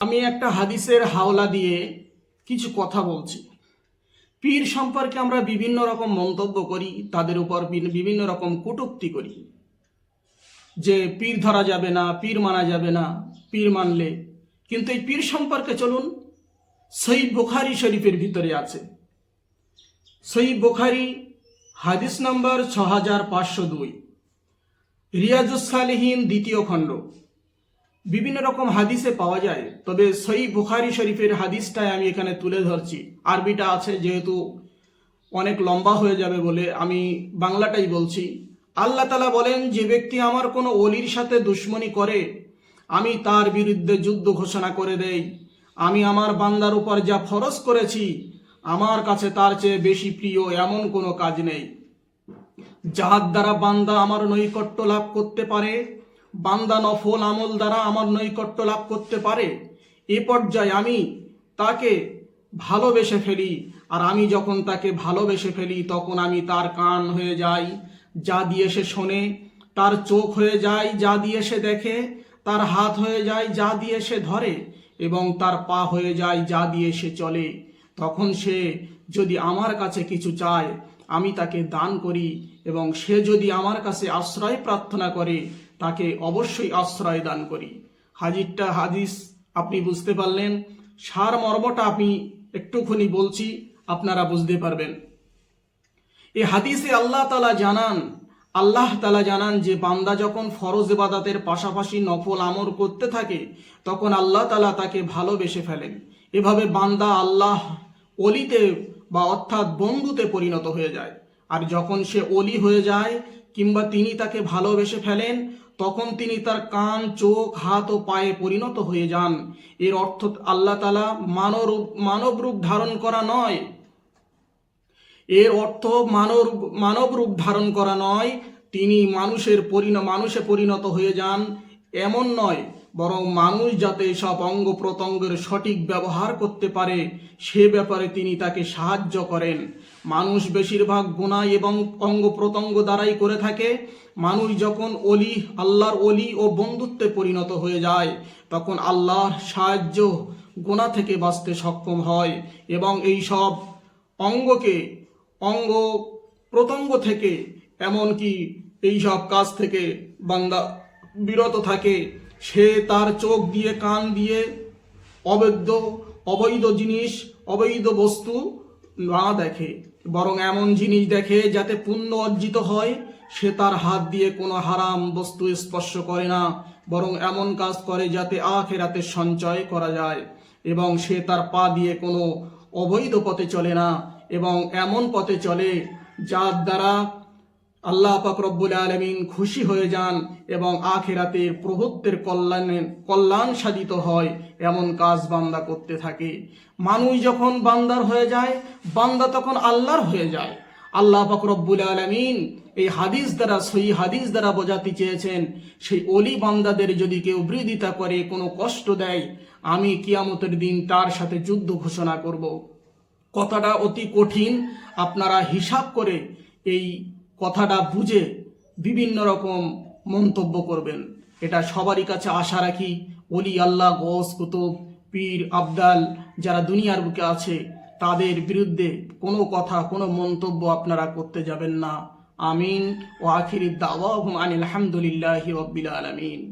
আমি একটা হাদিসের হাওলা দিয়ে কিছু কথা বলছি। পীর সম্পর্কে আমরা বিভিন্ন রকম মন্তব্য করি, তাদের উপর বিভিন্ন রকম কটূক্তি করি। যে পীর ধরা যাবে না, পীর মানা যাবে না, পীর মানলে। কিন্তু এই পীর সম্পর্কে চলুন সই বোখারি শরীফের ভিতরে আছে। সই বুখারি হাদিস নম্বর ছ হাজার পাঁচশো দুই। রিয়াজুসালিহীন দ্বিতীয় খণ্ড। বিভিন্ন রকম হাদিসে পাওয়া যায়, তবে সই বুখারি শরীফের হাদিসটাই আমি এখানে তুলে ধরছি। আরবিটা আছে যেহেতু অনেক লম্বা হয়ে যাবে বলে আমি বাংলাটাই বলছি। আল্লাহ তালা বলেন, যে ব্যক্তি আমার কোনো অলির সাথে দুশ্মনী করে, আমি তার বিরুদ্ধে যুদ্ধ ঘোষণা করে দেই। আমি আমার বান্দার উপর যা ফরজ করেছি, আমার কাছে তার চেয়ে বেশি প্রিয় এমন কোনো কাজ নেই। যাহার দ্বারা বান্দা আমার নৈকট্য লাভ করতে পারে বান্দা নফল আমল দ্বারা আমার নৈকট্য লাভ করতে পারে। এ পর্যায়ে আমি তাকে ভালোবেসে ফেলি, আর আমি যখন তাকে ভালোবেসে ফেলি, তখন আমি তার কান হয়ে যাই, যা দিয়ে সে শোনে, তার চোখ হয়ে যায়, যা দিয়ে সে দেখে, তার হাত হয়ে যায়, যা দিয়ে সে ধরে, এবং তার পা হয়ে যায়, যা দিয়ে সে চলে। তখন সে যদি আমার কাছে কিছু চায়, আমি তাকে দান করি, এবং সে যদি আমার কাছে আশ্রয় প্রার্থনা করে তাকে অবশ্যই আশ্রয় দান করি। হাজিরটা হাদিস, আপনি বুঝতে পারলেন। সার মর্মটা আমি একটুখানি বলছি, আপনারা বুঝতে পারবেন। এই হাদিসে আল্লাহ তালা জানান, আল্লাহ তালা জানান যে, বান্দা যখন ফরজ ইবাদাতের পাশাপাশি নফল আমর করতে থাকে, তখন আল্লাহ তালা তাকে ভালোবেসে ফেলেন। এভাবে বান্দা আল্লাহ অলিতে বা অর্থাৎ বন্ধুতে পরিণত হয়ে যায়। আর যখন সে অলি হয়ে যায় কিংবা তিনি তাকে ভালোবেসে ফেলেন, তখন তিনি তার কান, চোখ, হাত ও পায়ে পরিণত হয়ে যান। এর অর্থ আল্লাহ তালা মানব মানব রূপ ধারণ করা নয়। এর অর্থ মানব মানব রূপ ধারণ করা নয়। তিনি মানুষের পরিণ, মানুষে পরিণত হয়ে যান। এমন নয়। বরং মানুষ যাতে সব অঙ্গ প্রত্যঙ্গের সঠিক ব্যবহার করতে পারে, সে ব্যাপারে তিনি তাকে সাহায্য করেন। মানুষ বেশিরভাগ গুণা এবং অঙ্গ প্রত্যঙ্গ দ্বারাই করে থাকে। মানুষ যখন অলি আল্লাহর অলি ও বন্ধুত্বে পরিণত হয়ে যায়, তখন আল্লাহর সাহায্য গুণা থেকে বাঁচতে সক্ষম হয় এবং এই সব অঙ্গকে, অঙ্গ প্রত্যঙ্গ থেকে, এমনকি এই সব কাজ থেকে বান্দা বিরত থাকে। সে তার চোখ দিয়ে, কান দিয়ে অবৈধ অবৈধ জিনিস, অবৈধ বস্তু না দেখে, বরং এমন জিনিস দেখে যাতে পুণ্য অর্জিত হয়, সে তার হাত দিয়ে কোনো হারাম বস্তু স্পর্শ করে না, বরং এমন কাজ করে যাতে আখেরাতে সঞ্চয় করা যায়। এবং সে তার পা দিয়ে কোনো অবৈধ পথে চলে না, এবং এমন পথে চলে যার দ্বারা আল্লাহ পাক রব্বুল আলমিন খুশি হয়ে যান এবং আখেরাতের প্রভুত্বের কল্যাণে কল্যাণ সাধিত হয় এমন কাজ বান্দা করতে থাকে। মানুষ যখন বান্দার হয়ে যায়, বান্দা তখন আল্লাহর হয়ে যায়। আল্লাহ পাক রব্বুল আলমিন এই হাদিস দ্বারা, সই হাদিস দ্বারা বোঝাতে চেয়েছেন, সেই অলি বান্দাদের যদি কেউ বৃদ্ধিতা করে, কোনো কষ্ট দেয়, আমি কিয়ামতের দিন তার সাথে যুদ্ধ ঘোষণা করব। কথাটা অতি কঠিন। আপনারা হিসাব করে এই কথাটা বুঝে বিভিন্ন রকম মন্তব্য করবেন। এটা সবারই কাছে আশা রাখি। অলি আল্লাহ গস কুতুব, পীর, আবদাল যারা দুনিয়ার বুকে আছে, তাদের বিরুদ্ধে কোনো কথা, কোনো মন্তব্য আপনারা করতে যাবেন না। আমিন। ও আখির দাওয়া আনিল আলহামদুলিল্লাহ রব্বিল আলমিন।